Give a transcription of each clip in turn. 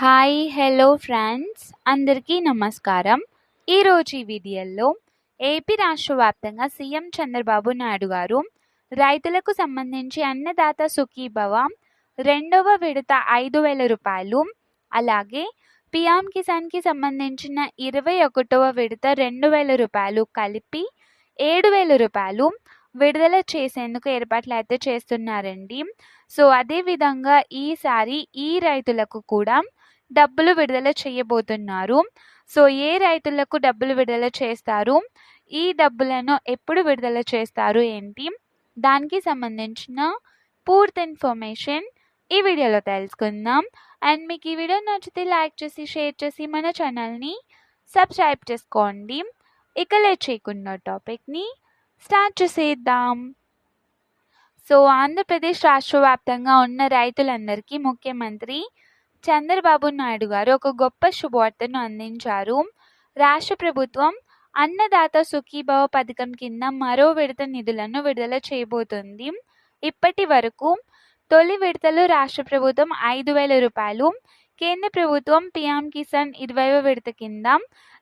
Hi hello friends. అందరికీ నమస్కారం. ఈరోజు ఈ వీడియోలో ఏపీ రాష్ట్ర వ్యాప్తంగా సీఎం చంద్రబాబు నాయుడు గారు రైతులకు సంబంధించి అన్నదాత సుఖీభవ రెండవ విడత ఐదు వేల రూపాయలు అలాగే పిఎం కిసాన్కి సంబంధించిన ఇరవై ఒకటవ విడత రెండు వేల రూపాయలు కలిపి ఏడు వేల రూపాయలు విడుదల చేసేందుకు ఏర్పాట్లు అయితే చేస్తున్నారండి. సో అదేవిధంగా ఈసారి ఈ రైతులకు కూడా డబ్బులు విడుదల చేయబోతున్నారు. సో ఏ రైతులకు డబ్బులు విడుదల చేస్తారు? ఈ డబ్బులను ఎప్పుడు విడుదల చేస్తారు ఏంటి? దానికి సంబంధించిన పూర్తి ఇన్ఫర్మేషన్ ఈ వీడియోలో తెలుసుకుందాం. అండ్ మీకు ఈ వీడియో నచ్చితే లైక్ చేసి షేర్ చేసి మన ఛానల్ని సబ్స్క్రైబ్ చేసుకోండి. ఇక లేట్ చేయకుండా టాపిక్ని స్టార్ట్ చేసేద్దాం. సో ఆంధ్రప్రదేశ్ రాష్ట్ర వ్యాప్తంగా ఉన్న రైతులందరికీ ముఖ్యమంత్రి చంద్రబాబు నాయుడు గారు ఒక గొప్ప శుభవార్తను అందించారు. రాష్ట్ర ప్రభుత్వం అన్నదాత సుఖీభావ పథకం కింద మరో విడత నిధులను విడుదల చేయబోతుంది. ఇప్పటి వరకు తొలి విడతలో రాష్ట్ర ప్రభుత్వం ఐదు వేల రూపాయలు కేంద్ర ప్రభుత్వం పిఎం కిసాన్ ఇరవైవ విడత కింద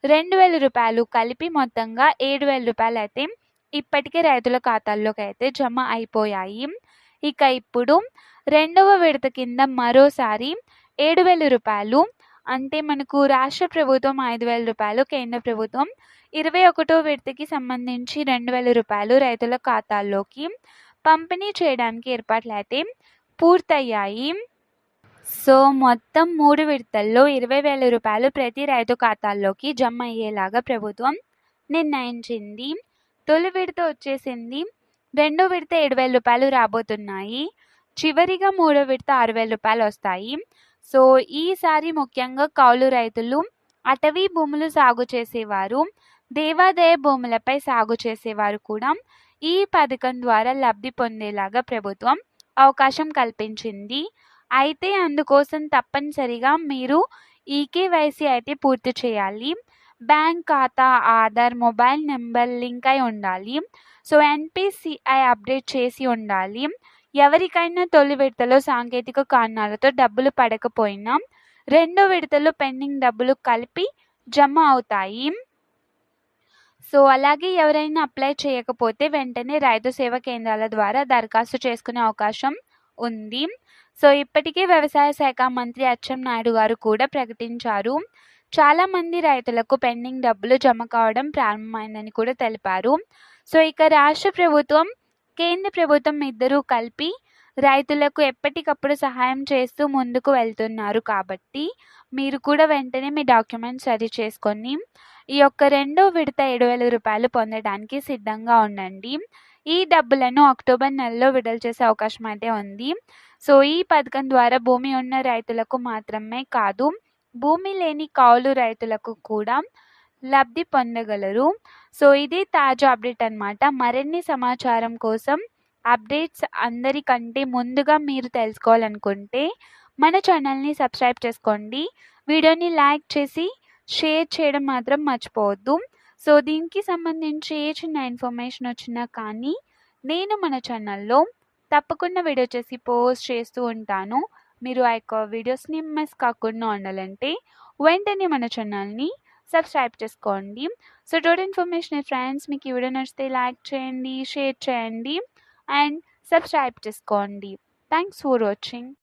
రెండు వేల రూపాయలు కలిపి మొత్తంగా ఏడు వేల రూపాయలు అయితే ఇప్పటికే రైతుల ఖాతాల్లోకి అయితే జమ అయిపోయాయి. ఇక ఇప్పుడు రెండవ విడత కింద మరోసారి ఏడు వేల రూపాయలు. అంటే మనకు రాష్ట్ర ప్రభుత్వం ఐదు వేల రూపాయలు కేంద్ర ప్రభుత్వం ఇరవై ఒకటో విడతకి సంబంధించి రెండు వేల రూపాయలు రైతుల ఖాతాల్లోకి పంపిణీ చేయడానికి ఏర్పాట్లు అయితే పూర్తయ్యాయి. సో మొత్తం మూడు విడతల్లో ఇరవై వేల రూపాయలు ప్రతి రైతు ఖాతాల్లోకి జమ అయ్యేలాగా ప్రభుత్వం నిర్ణయించింది. తొలి విడత వచ్చేసింది. రెండో విడత ఏడు వేల రూపాయలు రాబోతున్నాయి. చివరిగా మూడో విడత ఆరు వేల రూపాయలు వస్తాయి. సో ఈసారి ముఖ్యంగా కౌలు రైతులు అటవీ భూములు సాగు చేసేవారు దేవాదాయ భూములపై సాగు చేసేవారు కూడా ఈ పథకం ద్వారా లబ్ధి పొందేలాగా ప్రభుత్వం అవకాశం కల్పించింది. అయితే అందుకోసం తప్పనిసరిగా మీరు ఈకేవైసీ అయితే పూర్తి చేయాలి. బ్యాంక్ ఖాతా ఆధార్ మొబైల్ నెంబర్ లింక్ అయి ఉండాలి. సో ఎన్పిసిఐ అప్డేట్ చేసి ఉండాలి. ఎవరికైనా తొలి విడతలో సాంకేతిక కారణాలతో డబ్బులు పడకపోయినా రెండో విడతలో పెండింగ్ డబ్బులు కలిపి జమ అవుతాయి. సో అలాగే ఎవరైనా అప్లై చేయకపోతే వెంటనే రైతు సేవా కేంద్రాల ద్వారా దరఖాస్తు చేసుకునే అవకాశం ఉంది. సో ఇప్పటికే వ్యవసాయ శాఖ మంత్రి అచ్చెం నాయుడు గారు కూడా ప్రకటించారు. చాలామంది రైతులకు పెండింగ్ డబ్బులు జమ కావడం ప్రారంభమైందని కూడా తెలిపారు. సో ఇక రాష్ట్ర ప్రభుత్వం కేంద్ర ప్రభుత్వం ఇద్దరూ కలిపి రైతులకు ఎప్పటికప్పుడు సహాయం చేస్తూ ముందుకు వెళ్తున్నారు కాబట్టి మీరు కూడా వెంటనే మీ డాక్యుమెంట్స్ సరి చేసుకొని ఈ యొక్క రెండో విడత ఏడు వేల రూపాయలు పొందడానికి సిద్ధంగా ఉండండి. ఈ డబ్బులను అక్టోబర్ నెలలో విడుదల చేసే అవకాశం అయితే ఉంది. సో ఈ పథకం ద్వారా భూమి ఉన్న రైతులకు మాత్రమే కాదు భూమి లేని కౌలు రైతులకు కూడా లబ్ధి పొందగలరు. సో ఇది తాజా అప్డేట్ అనమాట మరిన్ని సమాచారం కోసం అప్డేట్స్ అందరికంటే ముందుగా మీరు తెలుసుకోవాలనుకుంటే మన ఛానల్ని సబ్స్క్రైబ్ చేసుకోండి. వీడియోని లైక్ చేసి షేర్ చేయడం మాత్రం మర్చిపోవద్దు. సో దీనికి సంబంధించి ఏ చిన్న ఇన్ఫర్మేషన్ వచ్చినా కానీ నేను మన ఛానల్లో తప్పకుండా వీడియో చేసి పోస్ట్ చేస్తూ ఉంటాను. మీరు ఆ యొక్క వీడియోస్ని మిస్ కాకుండా ఉండాలంటే వెంటనే మన ఛానల్ని సబ్స్క్రైబ్ చేసుకోండి సో టోటల్ ఇన్ఫర్మేషన్ ఫ్రెండ్స్ మీకు ఈ వీడియో నచ్చితే లైక్ చేయండి షేర్ చేయండి అండ్ సబ్స్క్రైబ్ చేసుకోండి థ్యాంక్స్ ఫర్ వాచింగ్